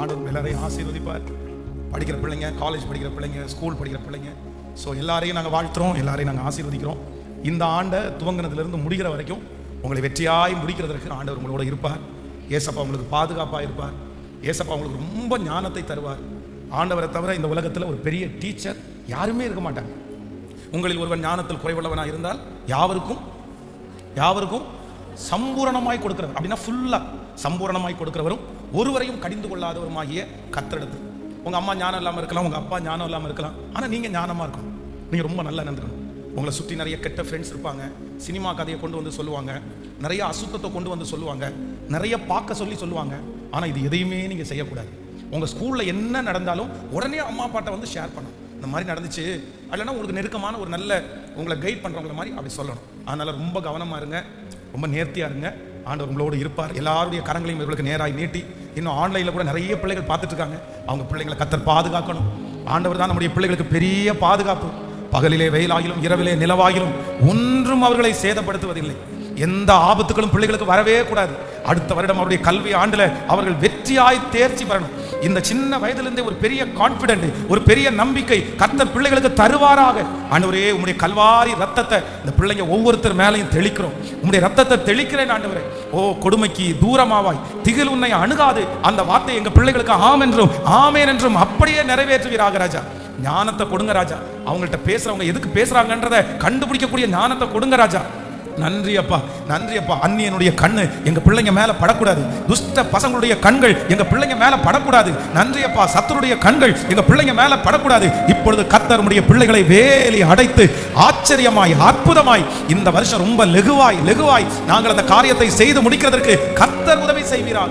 ஆண்டவர் எல்லாரையும் ஆசீர்வதிப்பார். படிக்கிற பிள்ளைங்க காலேஜ் படிக்கிற பிள்ளைங்க ஸ்கூல் படிக்கிற பிள்ளைங்க. ஸோ எல்லாரையும் நாங்கள் வாழ்த்துறோம் எல்லாரையும் நாங்கள் ஆசீர்வதிக்கிறோம். இந்த ஆண்டை துவங்கினதுலேருந்து முடிகிற வரைக்கும் உங்களை வெற்றியாய் முடிக்கிறதற்கு ஆண்டவர் உங்களோட இருப்பார். ஏசப்பா உங்களுக்கு பாதுகாப்பாக இருப்பார். ஏசப்பா உங்களுக்கு ரொம்ப ஞானத்தை தருவார். ஆண்டவரை தவிர இந்த உலகத்தில் ஒரு பெரிய டீச்சர் யாருமே இருக்க மாட்டாங்க. உங்களில் ஒருவன் ஞானத்தில் குறைவுள்ளவனாக இருந்தால் யாவருக்கும்? யாவருக்கும்? சம்பூரணமாய் கொடுக்கிறவர். அப்படின்னா ஃபுல்லாக சம்பூரணமாய் கொடுக்கிறவரும் ஒருவரையும் கடிந்து கொள்ளாதவருமாகிய கத்தெடுத்து உங்கள் அம்மா ஞானம் இல்லாமல் இருக்கலாம் உங்கள் அப்பா ஞானம் இல்லாமல் இருக்கலாம். ஆனால் நீங்கள் ஞானமாக இருக்கணும். நீங்கள் ரொம்ப நல்லா நடந்துக்கணும். உங்களை சுற்றி நிறைய கெட்ட ஃப்ரெண்ட்ஸ் இருப்பாங்க. சினிமா கதையை கொண்டு வந்து சொல்லுவாங்க. நிறைய அசுத்தத்தை கொண்டு வந்து சொல்லுவாங்க. நிறைய பார்க்க சொல்லி சொல்லுவாங்க. ஆனால் இது எதையுமே நீங்கள் செய்யக்கூடாது. உங்கள் ஸ்கூலில் என்ன நடந்தாலும் உடனே அம்மா அப்பாட்ட வந்து ஷேர் பண்ணும் இந்த மாதிரி நடந்துச்சு. இல்லைன்னா உங்களுக்கு நெருக்கமான ஒரு நல்ல உங்களை கைட் பண்ணுறவங்கள மாதிரி அப்படி சொல்லணும். அதனால் ரொம்ப கவனமாக இருங்க. ரொம்ப நேர்த்தியாக இருங்க. ஆண்டவர் உங்களோடு இருப்பார். எல்லாருடைய கரங்களையும் இவர்களுக்கு நேராக நீட்டி இன்னும் ஆன்லைனில் கூட நிறைய பிள்ளைகள் பார்த்துட்டு இருக்காங்க அவங்க பிள்ளைங்களை கத்தர் பாதுகாக்கணும். ஆண்டவர் தான் நம்முடைய பிள்ளைகளுக்கு பெரிய பாதுகாப்பு. பகலிலே வெயிலாகிலும் இரவிலே நிலவாகிலும் ஒன்றும் அவர்களை சேதப்படுத்துவதில்லை. எந்த ஆபத்துகளும் பிள்ளைகளுக்கு வரவே கூடாது. அடுத்த வருடம் அவருடைய கல்வி ஆண்டுல அவர்கள் வெற்றியாய் தேர்ச்சி பெறணும். இந்த சின்ன வயதிலிருந்தே ஒரு பெரிய கான்பிடென்ட் ஒரு பெரிய நம்பிக்கை கர்த்தர் பிள்ளைகளுக்கு தருவாராக. ஆண்டவரே உங்களுடைய கல்வாரி ரத்தத்தை இந்த பிள்ளைங்க ஒவ்வொருத்தர் மேலையும் தெளிக்கிறோம். உங்களுடைய ரத்தத்தை தெளிக்கிறேன் ஆண்டவரே. ஓ கொடுமைக்கு தூரமாவாய் திகில் உன்னை அணுகாது. அந்த வார்த்தை எங்க பிள்ளைகளுக்கு ஆம் என்றும் ஆமேன் என்றும் அப்படியே நிறைவேற்றுவீராக ராஜா. ஞானத்தை கொடுங்க ராஜா. அவங்கள்ட்ட பேசுறவங்க எதுக்கு பேசுறாங்கன்றத கண்டுபிடிக்கக்கூடிய ஞானத்தை கொடுங்க ராஜா. நன்றி அப்பா நன்றி அப்பா அந்நியனுடைய கண்ணு எங்க பிள்ளைங்க மேல படக்கூடாது. துஷ்ட பசங்களுடைய கண்கள் எங்க பிள்ளைங்க மேல படக்கூடாது. நன்றி அப்பா சத்துருடைய கண்கள் எங்க பிள்ளைங்க மேல படக்கூடாது. இப்பொழுது கத்தருடைய பிள்ளைகளை வேலி அடைத்து ஆச்சரியமாய் அற்புதமாய் இந்த வருஷம் ரொம்ப லெகுவாய் லெகுவாய் நாங்கள் அந்த காரியத்தை செய்து முடிக்கிறதற்கு கத்தர் உதவி செய்வீராக.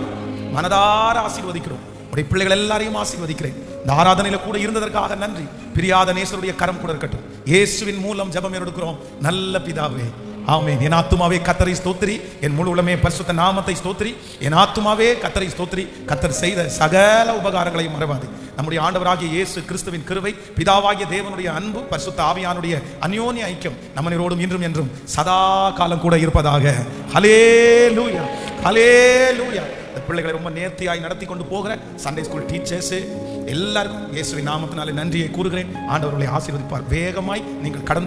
மனதார ஆசீர்வதிக்கிறோம். உடைய பிள்ளைகள் எல்லாரையும் ஆசீர்வதிக்கிறேன். இந்த ஆராதனையில கூட இருந்ததற்காக நன்றி. பிரியாத நேசருடைய கரம் கூட இருக்கட்டும். இயேசுவின் மூலம் ஜபம் எடுக்கிறோம். நல்ல பிதாவே ஆமென் என் ஆத்துமாவே கத்தரை ஸ்தோத்திரி. என் முழு உலமே பரிசுத்த நாமத்தை ஸ்தோத்திரி. என் ஆத்துமாவே கத்தரை ஸ்தோத்திரி. கத்தர் செய்த சகல உபகாரங்களையும் மறவாது. நம்முடைய ஆண்டவராகிய இயேசு கிறிஸ்துவின் கிருவை பிதாவாகிய தேவனுடைய அன்பு பரிசுத்த ஆவியானுடைய அந்யோன்ய ஐக்கியம் நம்மனோடும் இன்றும் என்றும் சதா காலம் கூட இருப்பதாக. ஹலே லூயா ஹலே லூயா பிள்ளைகளை ரொம்ப நேர்த்தியாய் நடத்தி கொண்டு போகிற சண்டே ஸ்கூல் டீச்சர்ஸ் எல்லாருக்கும் இயேசுவின் நாமத்தினாலே நன்றியை கூறுகிறேன். ஆண்டவர்களை ஆசீர்வதிப்பார். வேகமாய் நீங்கள் கடந்து